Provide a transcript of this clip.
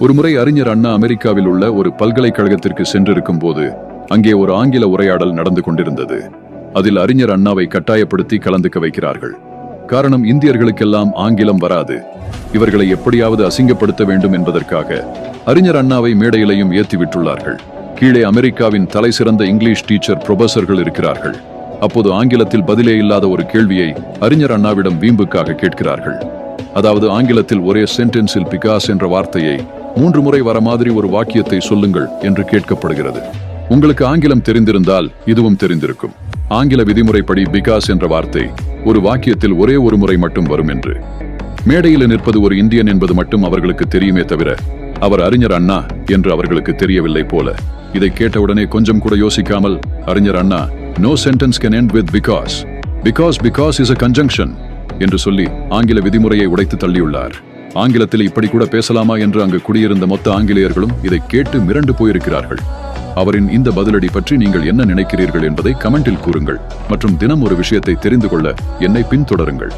ஒருமுறை அறிஞர் அண்ணா அமெரிக்காவில் உள்ள ஒரு பல்கலைக்கழகத்திற்கு சென்றிருக்கும் போது அங்கே ஒரு ஆங்கில உரையாடல் நடந்து கொண்டிருந்தது. அதில் அறிஞர் அண்ணாவை கட்டாயப்படுத்தி கலந்துக்க வைக்கிறார்கள். காரணம் இந்தியர்களுக்கெல்லாம் ஆங்கிலம் வராது. இவர்களை எப்படியாவது அசிங்கப்படுத்த வேண்டும் என்பதற்காக அறிஞர் அண்ணாவை மேடையிலையும் ஏத்தி விட்டுள்ளார்கள். கீழே அமெரிக்காவின் தலை சிறந்த இங்கிலீஷ் டீச்சர் புரொபசர்கள் இருக்கிறார்கள். அப்போது ஆங்கிலத்தில் பதிலே இல்லாத ஒரு கேள்வியை அறிஞர் அண்ணாவிடம் வீம்புக்காக கேட்கிறார்கள். அதாவது ஆங்கிலத்தில் ஒரே சென்டென்ஸில் பிகாஸ் என்ற வார்த்தையை மூன்று முறை வர மாதிரி ஒரு வாக்கியத்தை சொல்லுங்கள் என்று கேட்கப்படுகிறது. உங்களுக்கு ஆங்கிலம் தெரிந்திருந்தால் இதுவும் தெரிந்திருக்கும். ஆங்கில விதிமுறைப்படி பிகாஸ் என்ற வார்த்தை ஒரு வாக்கியத்தில் ஒரே ஒரு முறை மட்டும் வரும் என்று. மேடையில் நிற்பது ஒரு இந்தியன் என்பது மட்டும் அவர்களுக்கு தெரியுமே தவிர அவர் அறிஞர் அண்ணா என்று அவர்களுக்கு தெரியவில்லை போல. இதை கேட்டவுடனே கொஞ்சம் கூட யோசிக்காமல் அறிஞர் Anna no sentence can end with because because because is a conjunction என்று சொல்லி ஆங்கில விதிமுறையை உடைத்து தள்ளியுள்ளார். ஆங்கிலத்தில் இப்படி கூட பேசலாமா என்று அங்கு குடியிருந்த மொத்த ஆங்கிலேயர்களும் இதை கேட்டு மிரண்டு போயிருக்கிறார்கள். அவரின் இந்த பதிலடி பற்றி நீங்கள் என்ன நினைக்கிறீர்கள் என்பதை கமெண்டில் கூறுங்கள் மற்றும் தினம் ஒரு விஷயத்தை தெரிந்து கொள்ள என்னை பின்தொடருங்கள்.